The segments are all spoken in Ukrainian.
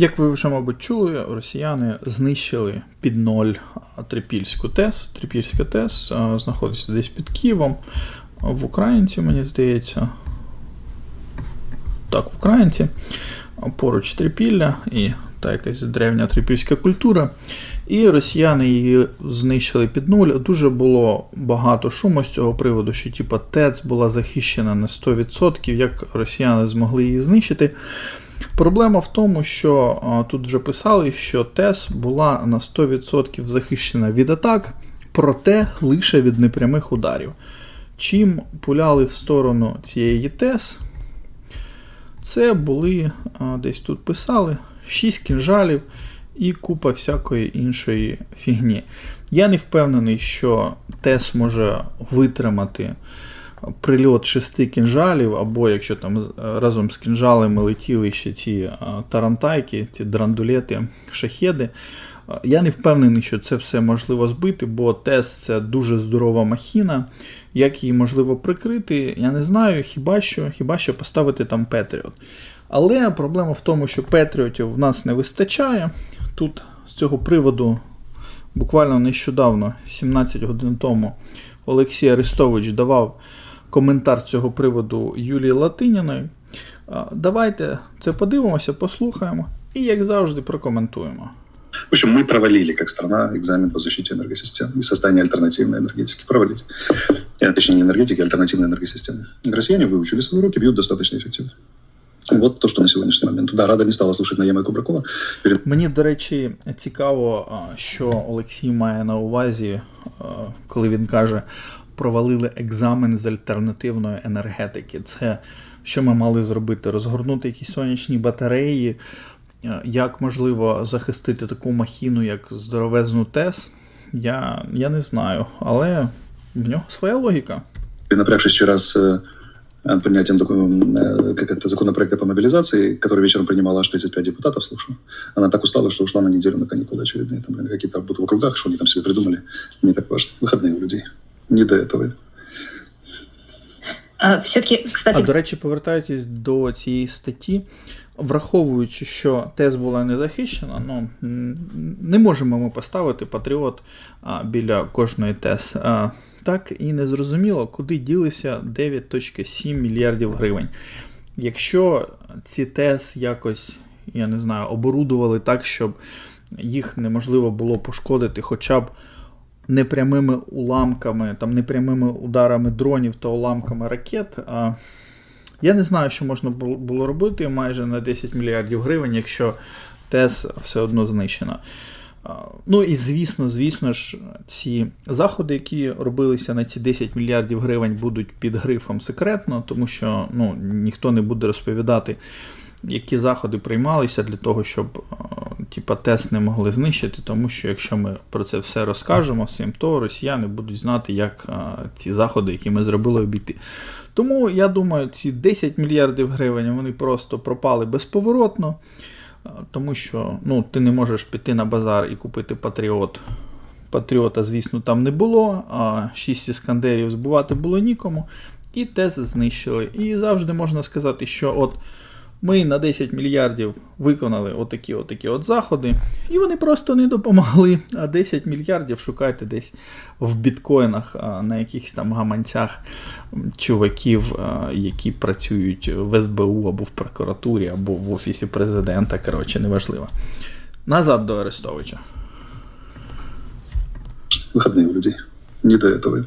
Як ви вже, мабуть, чули, росіяни знищили під ноль Трипільську ТЕС. Трипільська ТЕС знаходиться десь під Києвом, в Українці, мені здається. Так, в Українці. Поруч Трипілля і та якась древня трипільська культура. І росіяни її знищили під нуль. Дуже було багато шуму з цього приводу, що типа ТЕЦ була захищена на 100%, як росіяни змогли її знищити. Проблема в тому, що тут вже писали, що ТЕС була на 100% захищена від атак, проте лише від непрямих ударів. Чим пуляли в сторону цієї ТЕС, це були, десь тут писали, 6 кінжалів і купа всякої іншої фігні. Я не впевнений, що ТЕС може витримати прильот шести кінжалів, або якщо там разом з кінжалами летіли ще ці тарантайки, ці драндулети, шахеди. Я не впевнений, що це все можливо збити, бо ТЕС це дуже здорова махіна. Як її можливо прикрити, я не знаю, хіба що хіба що поставити там Петріот. Але проблема в тому, що Петріотів в нас не вистачає. Тут з цього приводу буквально нещодавно, 17 годин тому, Олексій Арестович давав коментар цього приводу Юлії Латиніної. Давайте це подивимося, послухаємо і, як завжди, прокоментуємо. В общем, мы провалили как страна экзамен по защите энергосистем и созданию альтернативной энергетики. Провалили. Точнее, не энергетики, а альтернативной энергосистемы. Россияне выучили свои уроки, бьют достаточно эффективно. Вот то, що на сьогоднішній момент. Да, Рада не стала слушати Наєма Кубракова. Мені, до речі, цікаво, що Олексій має на увазі, коли він каже, провалили екзамен з альтернативної енергетики. Це що ми мали зробити? Розгорнути якісь сонячні батареї, як можливо захистити таку махіну, як здоровезну ТЕС, я я не знаю, але в нього своя логіка. Напрягшись ще раз принятием как это, законопроекта по мобилизации, который вечером принимала аж 35 депутатов, слушаю. Она так устала, что ушла на неделю на каникулы очередные. Там, какие-то работы в округах, что они там себе придумали. Не так важно. Выходные у людей. Не до этого. А, все-таки, кстати... А, до речі, повертаючись до цієї статті, враховуючи, що ТЕС була не захищена, ну, не можемо ми поставити патріот а, біля кожної ТЕС. А, так і не зрозуміло, куди ділися 9.7 мільярдів гривень. Якщо ці ТЕС якось, я не знаю, оборудували так, щоб їх неможливо було пошкодити хоча б непрямими уламками, там непрямими ударами дронів та уламками ракет. А я не знаю, що можна було робити майже на 10 мільярдів гривень, якщо ТЕС все одно знищена. Ну і звісно, звісно ж, ці заходи, які робилися на ці 10 мільярдів гривень, будуть під грифом секретно, тому що ну, ніхто не буде розповідати, які заходи приймалися для того, щоб типа, тест не могли знищити, тому що якщо ми про це все розкажемо всім, то росіяни будуть знати, як ці заходи, які ми зробили, обійти. Тому я думаю, ці 10 мільярдів гривень вони просто пропали безповоротно. Тому що ну, ти не можеш піти на базар і купити Патріот. Патріота, звісно, там не було, а 6 іскандерів збувати було нікому. І тез знищили. І завжди можна сказати, що от ми на 10 мільярдів виконали отакі отакі от заходи, і вони просто не допомогли. А 10 мільярдів шукайте десь в біткоїнах на якихось там гаманцях чуваків, які працюють в СБУ або в прокуратурі, або в Офісі президента. Коротше, неважливо. Назад до Арестовича. Виходний у людей. Не до этого.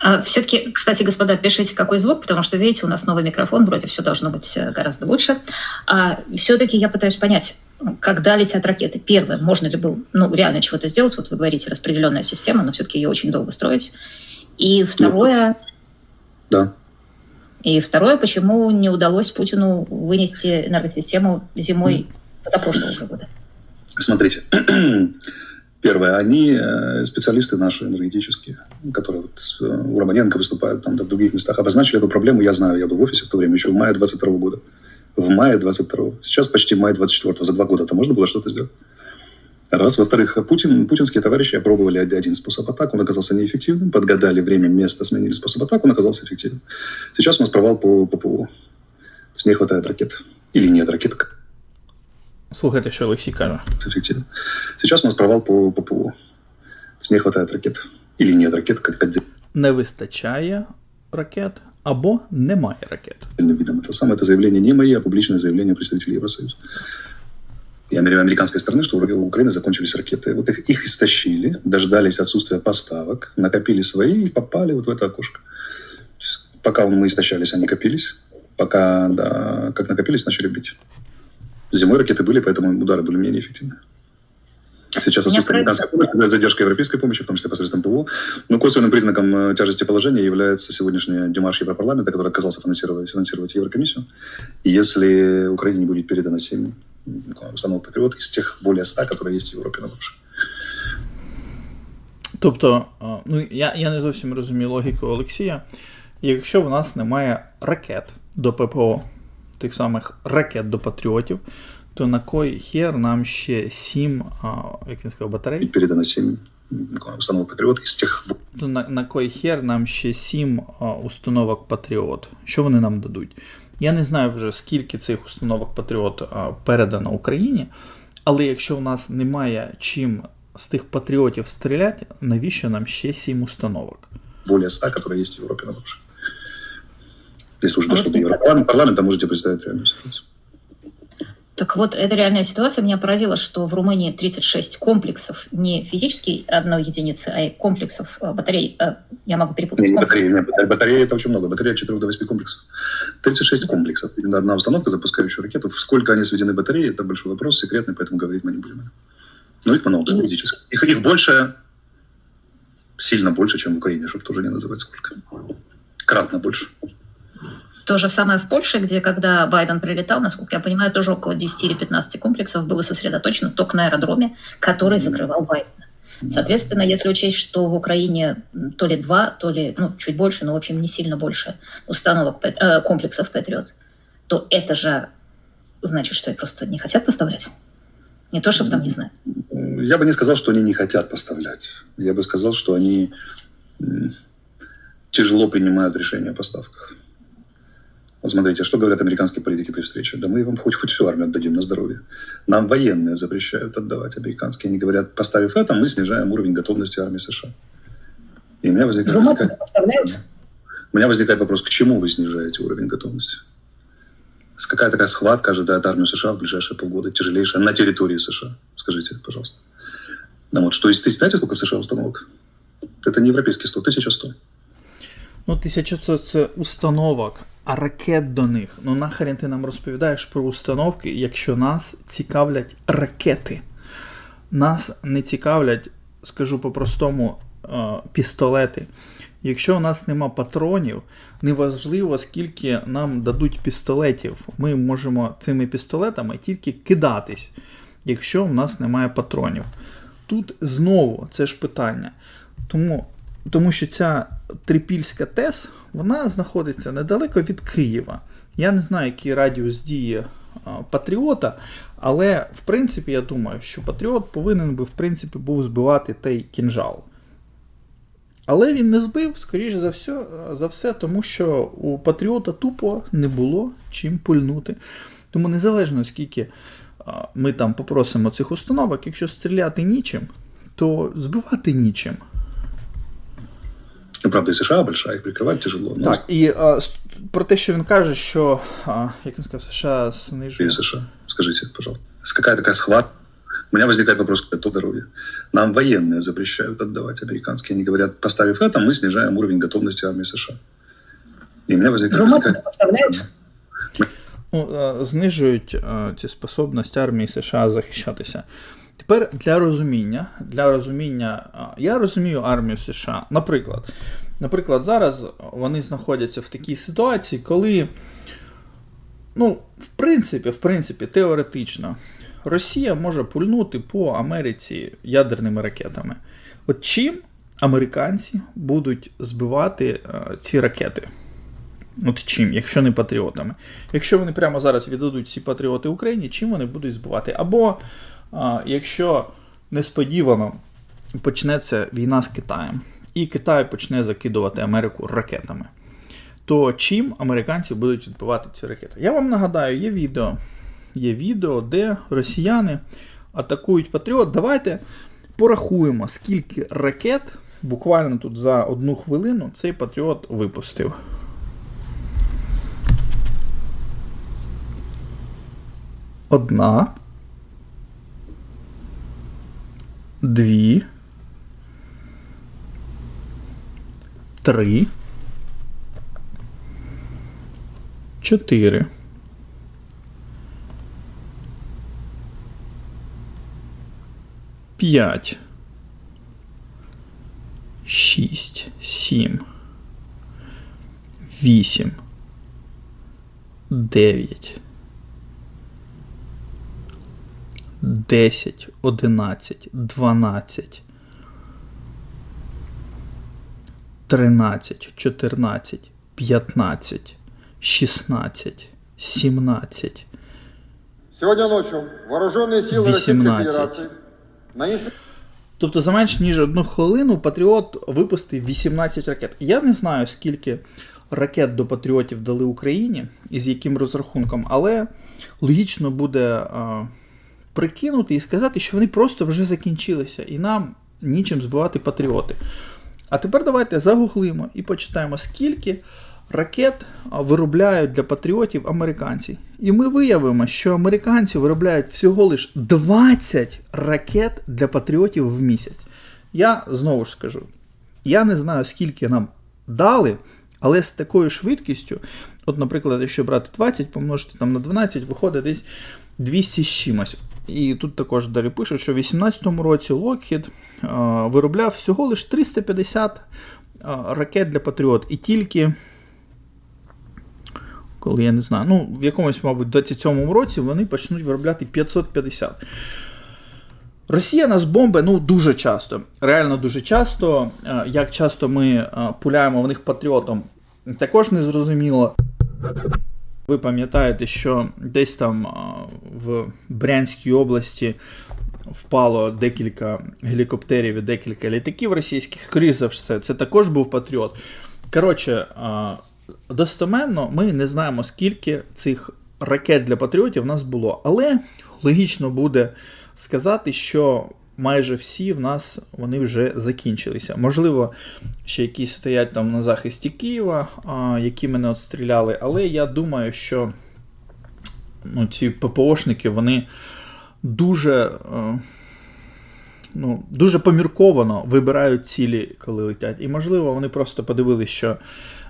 А все-таки, кстати, господа, пишите, какой звук, потому что, видите, у нас новый микрофон, вроде все должно быть э, гораздо лучше. А все-таки я пытаюсь понять, когда летят ракеты. Первое, можно ли было, ну, реально чего-то сделать? Вот вы говорите, распределенная система, но все-таки ее очень долго строить. И второе... Да. И второе, почему не удалось Путину вынести энергосистему зимой позапрошлого года? Смотрите, Первое, они э, специалисты наши энергетические, которые вот э, у Романенко выступают, там, да, в других местах, обозначили эту проблему. Я знаю, я был в офисе в то время, еще в мае 22 года. В мае 22 Сейчас почти май 24 За два года это можно было что-то сделать? Раз. Во-вторых, Путин, путинские товарищи опробовали один способ атак, он оказался неэффективным. Подгадали время, место, сменили способ атак, он оказался эффективным. Сейчас у нас провал по ППО. То есть не хватает ракет. Или нет ракет. Слухайте, що Олексій каже. эффективно. Сейчас у нас провал по, по ПВО. То есть не хватает ракет. Или нет ракет, как отдельным Не вистачає ракет або немає ракет. видом. Это самое это заявление не мои, а публичное заявление представителей Евросоюза. И амери- американской стороны, что у Украины закончились ракеты. Вот их, их истощили, дождались отсутствия поставок, накопили свои и попали вот в это окошко. То есть пока мы истощались, они копились. Пока, да, как накопились, начали бить. Зимой ракеты были, поэтому удары были менее эффективны. Сейчас Меня отсутствие правильно- американской помощи, задержка европейской помощи, в том числе посредством ПВО. Но косвенным признаком э, тяжести положения является сегодняшний демарш Европарламента, который отказался финансировать, финансировать Еврокомиссию. И если Украине не будет передано 7 установок «Патриот» из тех более 100, которые есть в Европе на душе. Тобто, а, ну я, я не зовсім розумію логіку Олексія. Якщо в нас немає ракет до ППО, тих самих ракет до патріотів, то на кой хер нам ще сім, а, як він сказав, батарей? передано 7 установок «Патриот» из тех То на, на кой хер нам ще сім а, установок Патріот? Що вони нам дадуть? Я не знаю вже скільки цих установок Патріот а, передано Україні, але якщо в нас немає чим з тих патріотів стріляти, навіщо нам ще сім установок? более 100, которые есть в Европе на. Если уже А дошло до Европарламента, парламента, можете представить реальную ситуацию. Так вот, эта реальная ситуация меня поразила, что в Румынии 36 комплексов, не физически одной единицы, а комплексов э, батарей. э, Я могу перепутать. Не, не батареи, не, батареи, батареи это очень много. Батарея от 4 до 8 комплексов. 36 комплексов. Именно одна установка, запускающая ракету. В Сколько они сведены батареи, это большой вопрос, секретный, поэтому говорить мы не будем. Но их много, И- физически. Их, их больше, сильно больше, чем в Украине, чтобы тоже не называть сколько. Кратно больше. То же самое в Польше, где, когда Байден прилетал, насколько я понимаю, тоже около 10 или 15 комплексов было сосредоточено только на аэродроме, который закрывал Байден. Соответственно, если учесть, что в Украине то ли два, то ли, ну, чуть больше, но, в общем, не сильно больше установок, э, комплексов Патриот, то это же значит, что их просто не хотят поставлять. Не то, чтобы там, не знаю. Я бы не сказал, что они не хотят поставлять. Я бы сказал, что они тяжело принимают решения о поставках. Вот смотрите, что говорят американские политики при встрече? Да мы вам хоть, хоть всю армию отдадим на здоровье. Нам военные запрещают отдавать американские. Они говорят, поставив это, мы снижаем уровень готовности армии США. И у меня возникает, возникает- у меня возникает вопрос, к чему вы снижаете уровень готовности? С- Какая такая схватка ожидает армию США в ближайшие полгода, тяжелейшая на территории США? Скажите, пожалуйста. Ну вот, что, есть- знаете, сколько в США установок? Это не европейские 100, 1100. Ну, 1100 це установок, а ракет до них. Ну нахрен ти нам розповідаєш про установки, якщо нас цікавлять ракети. Нас не цікавлять, скажу по-простому, е, пістолети. Якщо у нас нема патронів, неважливо, скільки нам дадуть пістолетів. Ми можемо цими пістолетами тільки кидатись, якщо в нас немає патронів. Тут знову це ж питання. Тому, тому що ця трипільська ТЕС вона знаходиться недалеко від Києва. Я не знаю, який радіус дії Патріота, але в принципі я думаю, що Патріот повинен би в принципі був збивати той кінжал. Але він не збив, скоріш за все, за все, тому що у Патріота тупо не було чим пульнути. Тому незалежно скільки ми там попросимо цих установок, якщо стріляти нічим, то збивати нічим. Ну, правда, и США большая, их прикрывать тяжело. Но Так, і а, с- про те, що він каже, що а, як він сказав, США знижує. и США. Скажите, пожалуйста. С- Какая такая схватка? У меня возникает вопрос к то здоровья. Нам военные запрещают отдавать американские. Они говорят, поставив это, мы снижаем уровень готовности армии США. И у меня возникает... возникает- поставляют. Ну, а, знижують а, ці способності армії США захищатися. Тепер для розуміння, для розуміння, я розумію армію США. Наприклад, наприклад, зараз вони знаходяться в такій ситуації, коли, ну, в принципі, в принципі, теоретично, Росія може пульнути по Америці ядерними ракетами. От чим американці будуть збивати а, ці ракети? От чим, якщо не патріотами. Якщо вони прямо зараз віддадуть всі патріоти Україні, чим вони будуть збивати? Або якщо несподівано почнеться війна з Китаєм, і Китай почне закидувати Америку ракетами, то чим американці будуть відбивати ці ракети? Я вам нагадаю, є відео, є відео, де росіяни атакують Патріот. Давайте порахуємо, скільки ракет буквально тут за одну хвилину цей Патріот випустив. Одна. Дві. Три. Чотири. П'ять. Шість. Сім. Вісім. Дев'ять. Десять. Одинадцять. Дванадцять. Тринадцять. Чотирнадцять. П'ятнадцять. Шістнадцять. Сімнадцять. Сегодня ночью вооруженные силы Российской 18. Федерации нанесли Тобто за менш ніж одну хвилину Патріот випустив 18 ракет. Я не знаю, скільки ракет до Патріотів дали Україні і з яким розрахунком, але логічно буде а, прикинути і сказати, що вони просто вже закінчилися, і нам нічим збивати патріоти. А тепер давайте загуглимо і почитаємо, скільки ракет виробляють для патріотів американці. І ми виявимо, що американці виробляють всього лиш 20 ракет для патріотів в місяць. Я знову ж скажу, я не знаю, скільки нам дали, але з такою швидкістю, от, наприклад, якщо брати 20, помножити там на 12, виходить десь 200 з чимось. І тут також далі пишуть, що в 2018 році Lockheed виробляв всього лиш 350 ракет для Патріот. І тільки, коли я не знаю, ну, в якомусь, мабуть, 27-му році вони почнуть виробляти 550. Росія нас бомби ну дуже часто, реально дуже часто. Е, Як часто ми е, пуляємо в них патріотом, також не зрозуміло. Ви пам'ятаєте, що десь там в Брянській області впало декілька гелікоптерів і декілька літаків російських. Скоріше за все, це також був патріот. Коротше, достеменно ми не знаємо, скільки цих ракет для патріотів в нас було. Але логічно буде сказати, що майже всі в нас вони вже закінчилися. Можливо, ще якісь стоять там на захисті Києва, які мене отстріляли, але я думаю, що ну, ці ППОшники вони дуже. е, Ну, дуже помірковано вибирають цілі, коли летять. І, можливо, вони просто подивилися, що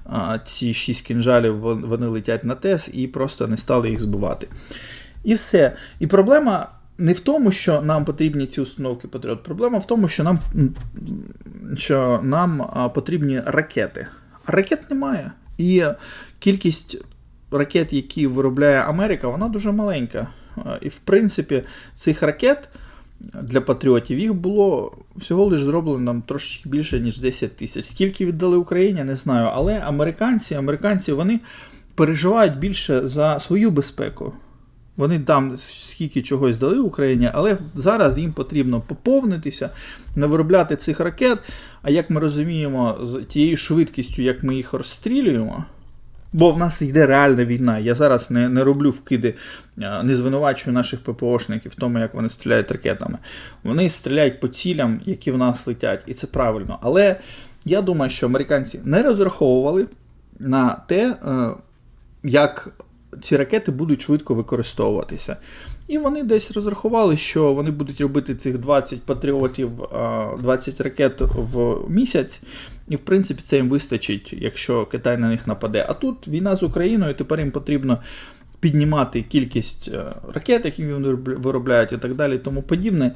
а, ці шість кінжалів вони летять на ТЕС і просто не стали їх збивати. І все. І проблема не в тому, що нам потрібні ці установки Патріот. Проблема в тому, що нам, що нам потрібні ракети. А ракет немає. І кількість ракет, які виробляє Америка, вона дуже маленька. І в принципі, цих ракет для патріотів їх було всього лиш зроблено нам трошки більше, ніж 10 тисяч. Скільки віддали Україні, не знаю. Але американці, американці вони переживають більше за свою безпеку. Вони там скільки чогось дали Україні, але зараз їм потрібно поповнитися, не виробляти цих ракет. А як ми розуміємо, з тією швидкістю, як ми їх розстрілюємо, бо в нас йде реальна війна. Я зараз не, не роблю вкиди, не звинувачую наших ППОшників в тому, як вони стріляють ракетами. Вони стріляють по цілям, які в нас летять, і це правильно. Але я думаю, що американці не розраховували на те, е, як ці ракети будуть швидко використовуватися. І вони десь розрахували, що вони будуть робити цих 20 патріотів, 20 ракет в місяць, і в принципі це їм вистачить, якщо Китай на них нападе. А тут війна з Україною, тепер їм потрібно піднімати кількість е, ракет, які вони виробляють, і так далі, і тому подібне.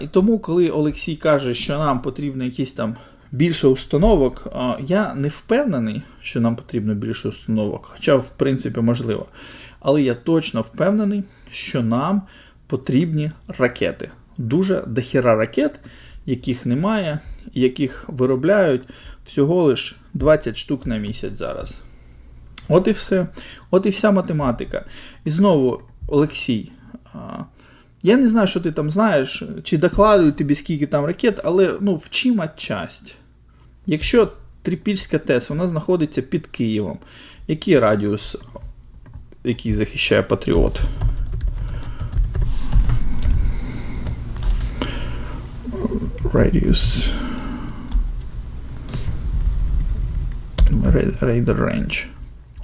І тому, коли Олексій каже, що нам потрібно якісь там більше установок, я не впевнений, що нам потрібно більше установок, хоча, в принципі, можливо. Але я точно впевнений, що нам потрібні ракети. Дуже дохіра ракет, яких немає, яких виробляють всього лиш 20 штук на місяць зараз. От і все. От і вся математика. І знову, Олексій, я не знаю, що ти там знаєш, чи докладують тобі скільки там ракет, але ну, вчи матчасть. Якщо Трипільська ТЕС вона знаходиться під Києвом, який радіус, який захищає Патріот? Radius. Рейдер Range.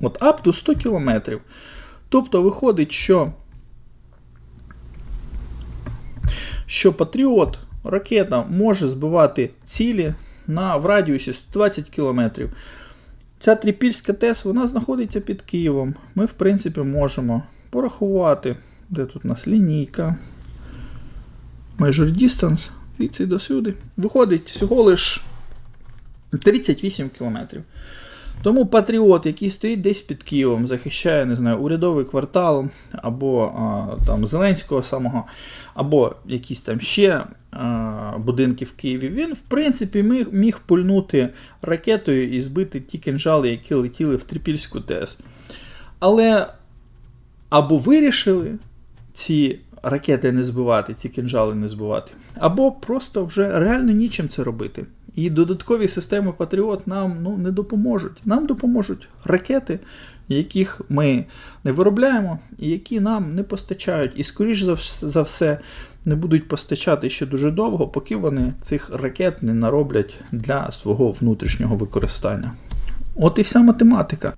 От up to 100 кілометрів. Тобто виходить, що що Патріот ракета може збивати цілі на в радіусі 120 км. Ця трипільська ТЕС вона знаходиться під Києвом. Ми, в принципі, можемо порахувати, де тут у нас лінійка. Measure distance, звідси до сюди. Виходить всього лиш 38 км. Тому патріот, який стоїть десь під Києвом, захищає, не знаю, урядовий квартал, або а, там Зеленського самого, або якісь там ще а, будинки в Києві, він, в принципі, міг, міг пульнути ракетою і збити ті кинжали, які летіли в Трипільську ТЕС. Але або вирішили ці ракети не збивати, ці кинжали не збивати, або просто вже реально нічим це робити. І додаткові системи Патріот нам ну, не допоможуть. Нам допоможуть ракети, яких ми не виробляємо, і які нам не постачають. І, скоріш за, все, не будуть постачати ще дуже довго, поки вони цих ракет не нароблять для свого внутрішнього використання. От і вся математика.